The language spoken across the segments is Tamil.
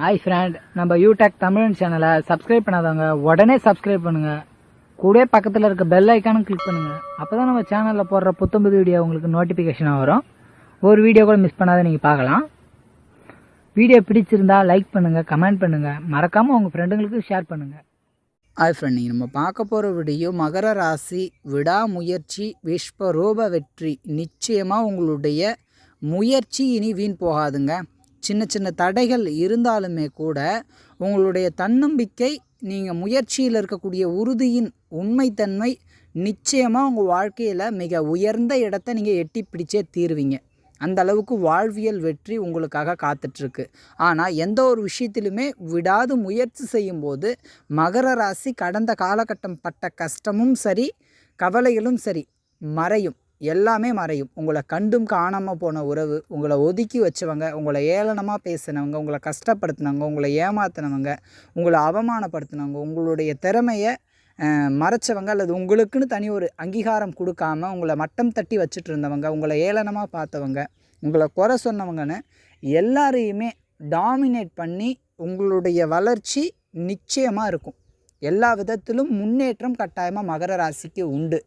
ஹாய் ஃப்ரெண்ட் நம்ம யூடெக் தமிழ் சேனலை சப்ஸ்கிரைப் பண்ணாதவங்க உடனே சப்ஸ்கிரைப் பண்ணுங்க. கூட பக்கத்தில் இருக்க பெல் ஐக்கானும் கிளிக் பண்ணுங்க. அப்பதான் நம்ம சேனலில் போடுற புத்தம்புது வீடியோ உங்களுக்கு நோட்டிஃபிகேஷனாக வரும். ஒரு வீடியோ கூட மிஸ் பண்ணாத நீங்கள் பார்க்கலாம். வீடியோ பிடிச்சிருந்தா லைக் பண்ணுங்கள் கமெண்ட் பண்ணுங்கள் மறக்காமல் உங்கள் ஃப்ரெண்டுங்களுக்கு ஷேர் பண்ணுங்கள் ஹாய் ஃப்ரெண்ட் நீங்கள் நம்ம பார்க்க போகிற வீடியோ மகர ராசி விடாமுயற்சி விஸ்வரூப வெற்றி. நிச்சயமாக உங்களுடைய முயற்சி இனி வீண் போகாதுங்க. சின்ன சின்ன தடைகள் இருந்தாலுமே கூட உங்களுடைய தன்னம்பிக்கை நீங்கள் முயற்சியில் இருக்கக்கூடிய உறுதியின் உண்மைத்தன்மை நிச்சயமாக உங்கள் வாழ்க்கையில் மிக உயர்ந்த இடத்த நீங்கள் எட்டி பிடிச்சே தீருவீங்க. அந்த அளவுக்கு வாழ்வியல் வெற்றி உங்களுக்காக காத்துட்ருக்கு. ஆனால் எந்த ஒரு விஷயத்திலுமே விடாது முயற்சி செய்யும்போது மகர ராசி கடந்த காலகட்டம் பட்ட கஷ்டமும் சரி கவலைகளும் சரி மறையும். எல்லாமே மறையும். உங்களை கண்டும் காணாமல் போன உறவு உங்களை ஒதுக்கி வச்சவங்க உங்களை ஏளனமாக பேசினவங்க உங்களை கஷ்டப்படுத்தினவங்க உங்களை ஏமாத்தினவங்க உங்களை அவமானப்படுத்தினவங்க உங்களுடைய திறமையை மறைச்சவங்க அல்லது உங்களுக்குன்னு தனி ஒரு அங்கீகாரம் கொடுக்காம உங்களை மட்டம் தட்டி வச்சுட்டு இருந்தவங்க உங்களை ஏளனமாக பார்த்தவங்க உங்களை குறை சொன்னவங்கன்னு எல்லாரையுமே டாமினேட் பண்ணி உங்களுடைய வளர்ச்சி நிச்சயமாக இருக்கும். எல்லா விதத்திலும் முன்னேற்றம் கட்டாயமாக மகர ராசிக்கு உண்டு.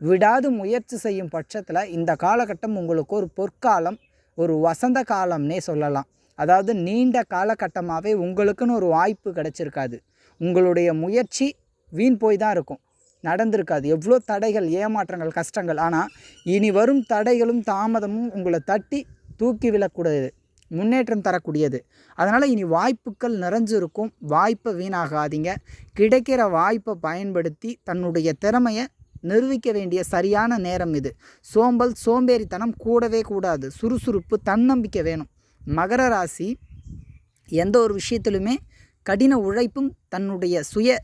விடாது முயற்சி செய்யும் பட்சத்தில் இந்த காலகட்டம் உங்களுக்கு ஒரு பொற்காலம் ஒரு வசந்த காலம்னே சொல்லலாம். அதாவது நீண்ட காலகட்டமாகவே உங்களுக்குன்னு ஒரு வாய்ப்பு கிடச்சிருக்காது. உங்களுடைய முயற்சி வீண் போய் தான் இருக்கும். நடந்திருக்காது. எவ்வளோ தடைகள் ஏமாற்றங்கள் கஷ்டங்கள். ஆனால் இனி வரும் தடைகளும் தாமதமும் உங்களை தட்டி தூக்கி விழக்கூடாது. முன்னேற்றம் தரக்கூடியது. அதனால் இனி வாய்ப்புகள் நிறைஞ்சிருக்கும். வாய்ப்பை வீணாகாதீங்க. கிடைக்கிற வாய்ப்பை பயன்படுத்தி தன்னுடைய திறமையை நிரூபிக்க வேண்டிய சரியான நேரம் இது. சோம்பல் சோம்பேறித்தனம் கூடவே கூடாது. சுறுசுறுப்பு தன்னம்பிக்கை வேணும். மகர ராசி எந்த ஒரு விஷயத்திலுமே கடின உழைப்பும் தன்னுடைய சுய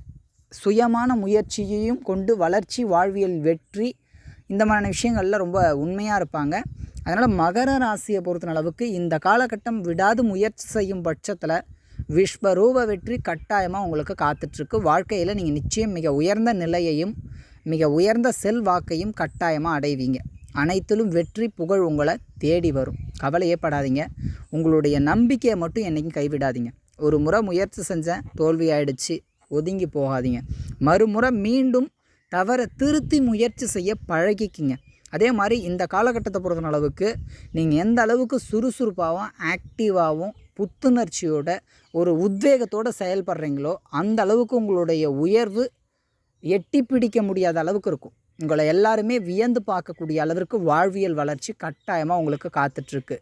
சுயமான முயற்சியையும் கொண்டு வளர்ச்சி வாழ்வியல் வெற்றி இந்த மாதிரியான விஷயங்களில் ரொம்ப உண்மையாக இருப்பாங்க. அதனால் மகர ராசியை பொறுத்த அளவுக்கு இந்த காலகட்டம் விடாது முயற்சி செய்யும் பட்சத்தில் விஸ்வரூப வெற்றி கட்டாயமாக உங்களுக்கு காத்துட்ருக்கு வாழ்க்கையில் நீங்கள் நிச்சயம் மிக உயர்ந்த நிலையையும் மிக உயர்ந்த செல்வாக்கையும் கட்டாயமாக அடைவீங்க. அனைத்திலும் வெற்றி புகழ் உங்களை தேடி வரும். கவலையே படாதீங்க. உங்களுடைய நம்பிக்கையை மட்டும் என்றைக்கும் கைவிடாதீங்க. ஒரு முறை முயற்சி செஞ்சேன் தோல்வி ஆயிடுச்சு ஒதுங்கி போகாதீங்க. மறுமுறை மீண்டும் தவற திருத்தி முயற்சி செய்ய பழகிக்கிங்க. அதே மாதிரி இந்த காலகட்டத்தை பொறுத்த அளவுக்கு நீங்கள் எந்த அளவுக்கு சுறுசுறுப்பாகவும் ஆக்டிவாகவும் புத்துணர்ச்சியோட ஒரு உத்வேகத்தோடு செயல்படுறீங்களோ அந்த அளவுக்கு உங்களுடைய உயர்வு எட்டி பிடிக்க முடியாத அளவுக்கு இருக்கும். உங்களை எல்லாருமே வியந்து பார்க்கக்கூடிய அளவிற்கு வாழ்வியல் வளர்ச்சி கட்டாயமாக உங்களுக்கு காத்துட்ருக்கு.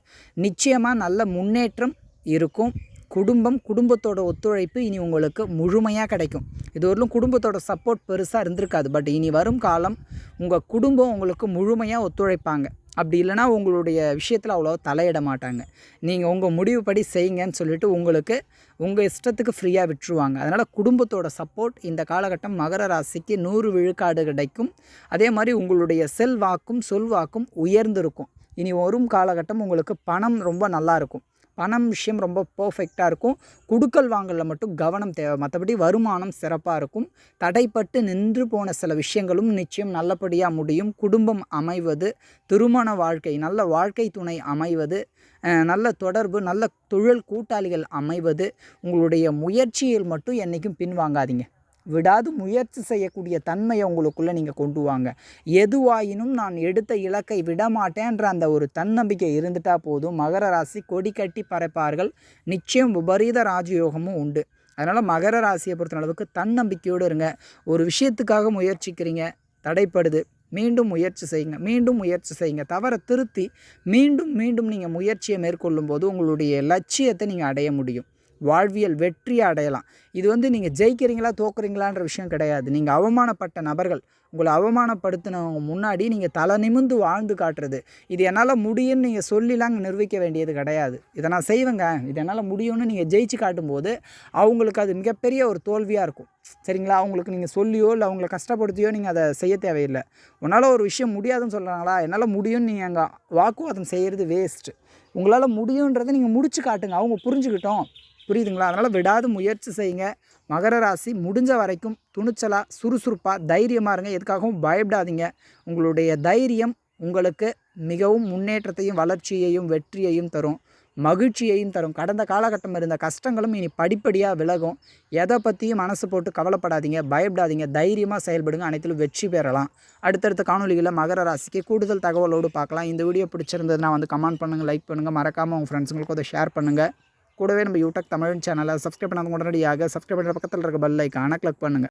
நிச்சயமாக நல்ல முன்னேற்றம் இருக்கும். குடும்பம் குடும்பத்தோட ஒத்துழைப்பு இனி உங்களுக்கு முழுமையாக கிடைக்கும். இதுவரையிலும் குடும்பத்தோட சப்போர்ட் பெருசாக இருந்திருக்காது. பட் இனி வரும் காலம் உங்கள் குடும்பம் உங்களுக்கு முழுமையாக ஒத்துழைப்பாங்க. அப்படி இல்லைனா உங்களுடைய விஷயத்தில் அவ்வளோ தலையிட மாட்டாங்க. நீங்கள் உங்கள் முடிவுப்படி செய்யுங்கன்னு சொல்லிட்டு உங்களுக்கு உங்கள் இஷ்டத்துக்கு ஃப்ரீயாக விட்டுருவாங்க. அதனால் குடும்பத்தோட சப்போர்ட் இந்த காலகட்டம் மகர ராசிக்கு நூறு விழுக்காடு கிடைக்கும். அதே மாதிரி உங்களுடைய செல்வாக்கும் சொல்வாக்கும் உயர்ந்திருக்கும். இனி வரும் காலகட்டம் உங்களுக்கு பணம் ரொம்ப நல்லாயிருக்கும் பணம் விஷயம் ரொம்ப பர்ஃபெக்டாக இருக்கும். குடுக்கல் வாங்கலில் மட்டும் கவனம் தேவை. மற்றபடி வருமானம் சிறப்பாக இருக்கும். தடைப்பட்டு நின்று போன சில விஷயங்களும் நிச்சயம் நல்லபடியாக முடியும். குடும்பம் அமைவது திருமண வாழ்க்கை நல்ல வாழ்க்கை துணை அமைவது நல்ல தொடர்பு நல்ல தொழில் கூட்டாளிகள் அமைவது உங்களுடைய முயற்சியில் மட்டும் என்றைக்கும் பின்வாங்காதீங்க. விடாது முயற்சி செய்யக்கூடிய தன்மையை உங்களுக்குள்ளே நீங்கள் கொண்டு வாங்க. எதுவாயினும் நான் எடுத்த இலக்கை விடமாட்டேன்ற அந்த ஒரு தன்னம்பிக்கை இருந்துட்டா போதும். மகர ராசி கொடி கட்டி பறப்பார்கள். நிச்சயம் விபரீத ராஜயோகமும் உண்டு. அதனால் மகர ராசியை பொறுத்த அளவுக்கு தன்னம்பிக்கையோடு இருங்க. ஒரு விஷயத்துக்காக முயற்சிக்கிறீங்க தடைப்படுது. மீண்டும் முயற்சி செய்யுங்க. மீண்டும் முயற்சி செய்யுங்க. தவற திருத்தி மீண்டும் மீண்டும் நீங்கள் முயற்சியை மேற்கொள்ளும் போது உங்களுடைய லட்சியத்தை நீங்கள் அடைய முடியும். வாழ்வியல் வெற்றியை அடையலாம். இது வந்து நீங்கள் ஜெயிக்கிறீங்களா தோக்குறீங்களான்ற விஷயம் கிடையாது. நீங்கள் அவமானப்பட்ட நபர்கள் உங்களை அவமானப்படுத்தினவங்க முன்னாடி நீங்கள் தலை நிமிந்து வாழ்ந்து காட்டுறது. இது என்னால் முடியும்னு நீங்கள் சொல்லிலாம் நிரூபிக்க வேண்டியது கிடையாது. இதை நான் செய்வேங்க. இது என்னால் முடியும்னு நீங்கள் ஜெயிச்சு காட்டும்போது அவங்களுக்கு அது மிகப்பெரிய ஒரு தோல்வியாக இருக்கும். சரிங்களா? அவங்களுக்கு நீங்கள் சொல்லியோ இல்லை அவங்கள கஷ்டப்படுத்தியோ நீங்கள் அதை செய்ய தேவையில்லை. உன்னால் ஒரு விஷயம் முடியாதுன்னு சொல்கிறாங்களா என்னால் முடியும்னு நீங்கள் அங்கே வாக்குவாதம் செய்கிறது வேஸ்ட்டு உங்களால் முடியுன்றதை நீங்கள் முடிச்சு காட்டுங்க. அவங்க புரிஞ்சுக்கிட்டோம். புரியுதுங்களா? அதனால் விடாது முயற்சி செய்யுங்க. மகர ராசி முடிஞ்ச வரைக்கும் துணிச்சலாக சுறுசுறுப்பாக தைரியமாக இருங்க. எதுக்காகவும் பயப்படாதீங்க. உங்களுடைய தைரியம் உங்களுக்கு மிகவும் முன்னேற்றத்தையும் வளர்ச்சியையும் வெற்றியையும் தரும். மகிழ்ச்சியையும் தரும். கடந்த காலகட்டம் இருந்த கஷ்டங்களும் இனி படிப்படியாக விலகும். எதை பற்றியும் மனசு போட்டு கவலைப்படாதீங்க. பயப்படாதீங்க. தைரியமாக செயல்படுங்க. அனைத்திலும் வெற்றி பெறலாம். அடுத்தடுத்த காணொலிகளில் மகர ராசிக்கு கூடுதல் தகவலோடு பார்க்கலாம். இந்த வீடியோ பிடிச்சிருந்ததுன்னா வந்து கமெண்ட் பண்ணுங்கள் லைக் பண்ணுங்கள் மறக்காமல் உங்கள் ஃப்ரெண்ட்ஸுங்களுக்கு அதை ஷேர் பண்ணுங்கள் கூடவே நம்ம யூடியூப் தமிழ் சேனலை சப்ஸ்கிரைப் பண்ணாத உடனடியாக சப்ஸ்கிரைப் பண்ணுற பக்கத்தில் இருக்க பெல் ஐக்கானை கிளிக் பண்ணுங்கள்